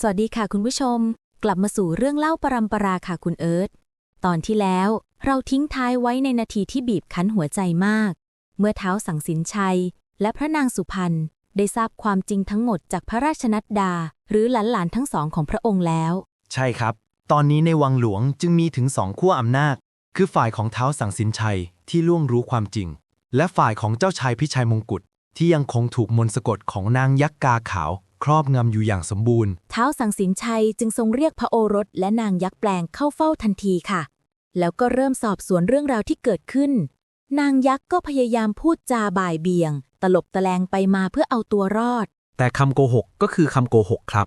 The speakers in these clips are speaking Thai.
สวัสดีค่ะคุณผู้ชม กลับมาสู่เรื่องเล่าปรำปราค่ะคุณเอิร์ธตอนที่แล้วเราทิ้งท้ายไว้ในนาทีที่บีบคั้นหัวใจมาก เมื่อเท้าสังสินชัย และพระนางสุพรรณได้ทราบความจริงทั้งหมดจากพระราชนัดดา หรือหลานๆทั้งสองของพระองค์แล้ว ใช่ครับ ตอนนี้ในวังหลวงจึงมีถึงสองขั้วอำนาจ คือฝ่ายของเท้าสังสินชัยที่ล่วงรู้ความจริง และฝ่ายของเจ้าชายพิชัยมงกุฎที่ยังคงถูกมนต์สะกดของนางยักษ์กาขาว ครอบงำอยู่อย่างสมบูรณ์เท้าวสังสินชัยจึงทรงเรียกพระโอรสและนางยักษ์แปลงเข้าเฝ้าทันทีค่ะ แล้วก็เริ่มสอบสวนเรื่องราวที่เกิดขึ้น นางยักษ์ก็พยายามพูดจาบ่ายเบี่ยง ตลบตะแลงไปมาเพื่อเอาตัวรอด แต่คำโกหกก็คือคำโกหกครับ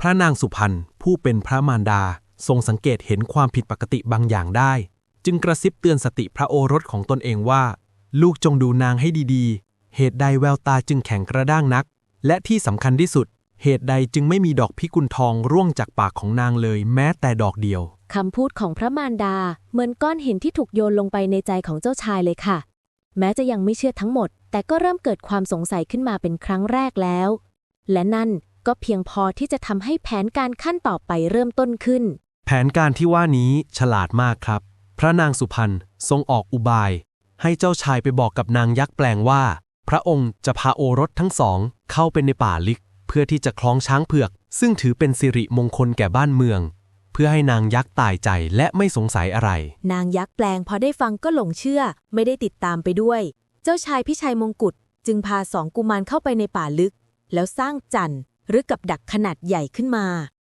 พระนางสุพรรณผู้เป็นพระมารดาทรงสังเกตเห็นความผิดปกติบางอย่างได้ จึงกระซิบเตือนสติพระโอรสของตนเองว่า ลูกจงดูนางให้ดีๆ เหตุใดแววตาจึงแข็งกระด้างนัก และที่สำคัญที่สุด เหตุใดจึงไม่มีดอกพิกุลทองร่วงจากปากของนางเลยแม้แต่ดอกเดียว คำพูดของพระมารดา เหมือนก้อนหินที่ถูกโยนลงไปในใจของเจ้าชายเลยค่ะ แม้จะยังไม่เชื่อทั้งหมด แต่ก็เริ่มเกิดความสงสัยขึ้นมาเป็นครั้งแรกแล้ว และนั่นก็เพียงพอที่จะทำให้แผนการขั้นต่อไปเริ่มต้นขึ้น แผนการที่ว่านี้ฉลาดมากครับ พระนางสุพรรณทรงออกอุบาย ให้เจ้าชายไปบอกกับนางยักษ์แปลงว่า พระองค์จะพาโอรสทั้งสอง เข้าไปในป่าลึก เพื่อที่จะคล้องช้างเผือก ซึ่งถือเป็นสิริมงคลแก่บ้านเมือง เพื่อให้นางยักษ์ตายใจและไม่สงสัยอะไร นางยักษ์แปลงพอได้ฟังก็หลงเชื่อ ไม่ได้ติดตามไปด้วย เจ้าชายพิชัยมงกุฎจึงพาสองกุมารเข้าไปในป่าลึก แล้วสร้างจันทร์หรือกับดักขนาดใหญ่ขึ้นมา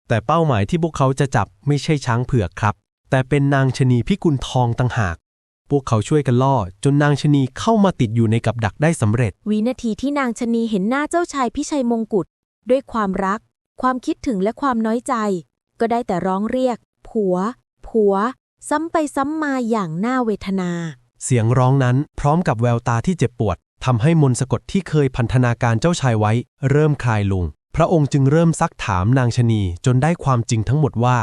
แต่เป้าหมายที่พวกเขาจะจับไม่ใช่ช้างเผือกครับ แต่เป็นนางชะนีพิกุลทองต่างหาก พวกเขาช่วยกันล่อ จนนางชะนีเข้ามาติดอยู่ในกับดักได้สำเร็จ วินาทีที่นางชะนีเห็นหน้าเจ้าชายพิชัยมงกุฎด้วยความรัก ความคิดถึงและความน้อยใจ ก็ได้แต่ร้องเรียก ผัว ผัว ซ้ำไปซ้ำมาอย่างน่าเวทนา เสียงร้องนั้นพร้อมกับแววตาที่เจ็บปวดทำให้มนต์สะกดที่เคยพันธนาการเจ้าชายไว้ เริ่มคลายลง พระองค์จึงเริ่มซักถามนางชะนีจนได้ความจริงทั้งหมดว่า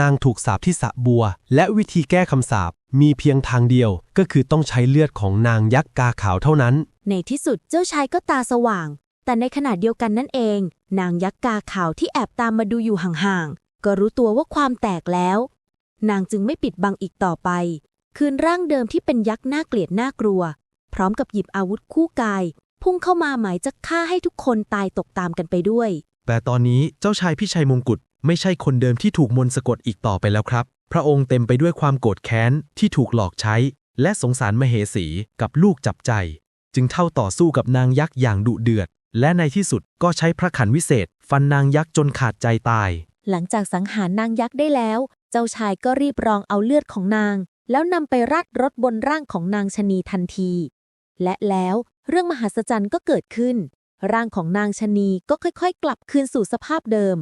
นางถูกสาปที่สระบัว และวิธีแก้คำสาป มีเพียงทางเดียวก็คือต้องใช้เลือดของนางยักษ์กาขาวเท่านั้น ในที่สุดเจ้าชายก็ตาสว่าง แต่ในขณะเดียวกันนั่นเอง นางยักษ์กาขาวที่แอบตามมาดูอยู่ห่างๆ ก็รู้ตัวว่าความแตกแล้ว นางจึงไม่ปิดบังอีกต่อไป คืนร่างเดิมที่เป็นยักษ์น่าเกลียดน่ากลัว พร้อมกับหยิบอาวุธคู่กาย พุ่งเข้ามาหมายจะฆ่าให้ทุกคนตายตกตามกันไปด้วย แต่ตอนนี้เจ้าชายพิชัยมงกุฎไม่ใช่คนเดิมที่ถูกมนต์สะกดอีกต่อไปแล้วครับ พระองค์เต็มไปด้วยความโกรธแค้นที่ถูกหลอกใช้ และสงสารมเหสีกับลูกจับใจ จึงเท่าต่อสู้กับนางยักษ์อย่างดุเดือด และในที่สุดก็ใช้พระขันวิเศษ ฟันนางยักษ์จนขาดใจตาย หลังจากสังหารนางยักษ์ได้แล้ว เจ้าชายก็รีบรองเอาเลือดของนาง แล้วนำไปราดรถบนร่างของนางชะนีทันที และแล้วเรื่องมหัศจรรย์ก็เกิดขึ้น ร่างของนางชะนีก็ค่อยๆ กลับคืนสู่สภาพเดิม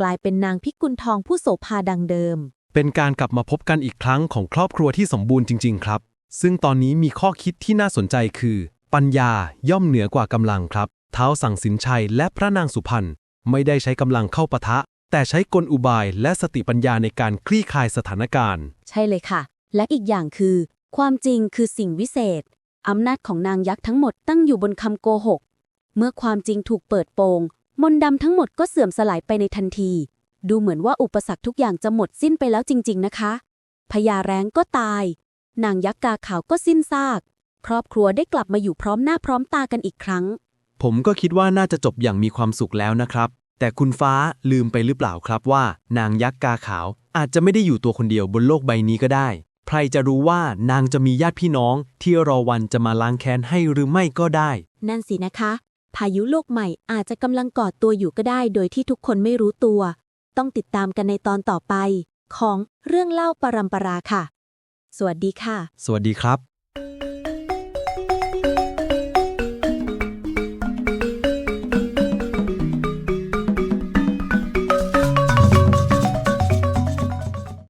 กลายเป็นนางพิกุลทองผู้โสภาดังเดิม เป็นการกลับมาพบกันอีกครั้งของครอบครัวที่สมบูรณ์จริง ๆ ครับ ซึ่งตอนนี้มีข้อคิดที่น่าสนใจคือ ปัญญาย่อมเหนือกว่ากำลังครับ เท้าสั่งสินชัยและพระนางสุพรรณไม่ได้ใช้กำลังเข้าปะทะ แต่ใช้กลอุบายและสติปัญญาในการคลี่คลายสถานการณ์ ใช่เลยค่ะ และอีกอย่างคือ ความจริงคือสิ่งวิเศษ อำนาจของนางยักษ์ทั้งหมดตั้งอยู่บนคำโกหก เมื่อความจริงถูกเปิดโปง มนต์ดำทั้งหมดก็เสื่อมสลายไปในทันที ดูเหมือนว่าอุปสรรคทุกอย่างจะหมดสิ้นไปแล้วจริง ๆ นะคะ พญาแร้งก็ตาย นางยักษ์กาขาวก็สิ้นซาก ครอบครัวได้กลับมาอยู่พร้อมหน้าพร้อมตากันอีกครั้ง ผมก็คิดว่าน่าจะจบอย่างมีความสุขแล้วนะครับ แต่คุณฟ้าลืมไปหรือเปล่าครับว่า นางยักษ์กาขาวอาจจะไม่ได้อยู่ตัวคนเดียวบนโลกใบนี้ก็ได้ ใครจะรู้ว่านางจะมีญาติพี่น้อง ที่รอวันจะมาล้างแค้นให้หรือไม่ก็ได้ นั่นสินะคะ พายุโลกใหม่อาจจะกำลังก่อตัวอยู่ก็ได้ โดยที่ทุกคนไม่รู้ตัว ต้องติดตามกันในตอนต่อไป ของเรื่องเล่าปรัมปราค่ะ สวัสดีค่ะ สวัสดีครับ